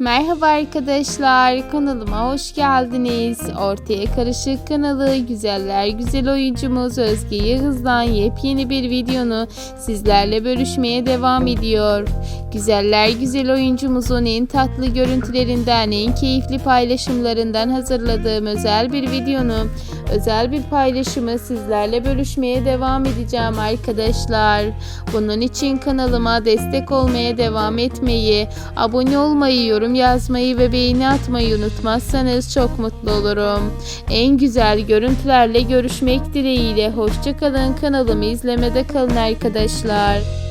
Merhaba arkadaşlar, kanalıma hoş geldiniz. Ortaya Karışık kanalı güzeller güzel oyuncumuz Özge Yağız'dan yepyeni bir videonu sizlerle bölüşmeye devam ediyor. Güzeller güzel oyuncumuzun en tatlı görüntülerinden, en keyifli paylaşımlarından hazırladığım özel bir videonu, özel bir paylaşımı sizlerle bölüşmeye devam edeceğim arkadaşlar. Bunun için kanalıma destek olmaya devam etmeyi, abone olmayı, yorum yazmayı ve beğeni atmayı unutmazsanız çok mutlu olurum. En güzel görüntülerle görüşmek dileğiyle. Hoşçakalın kanalımı izlemede kalın arkadaşlar.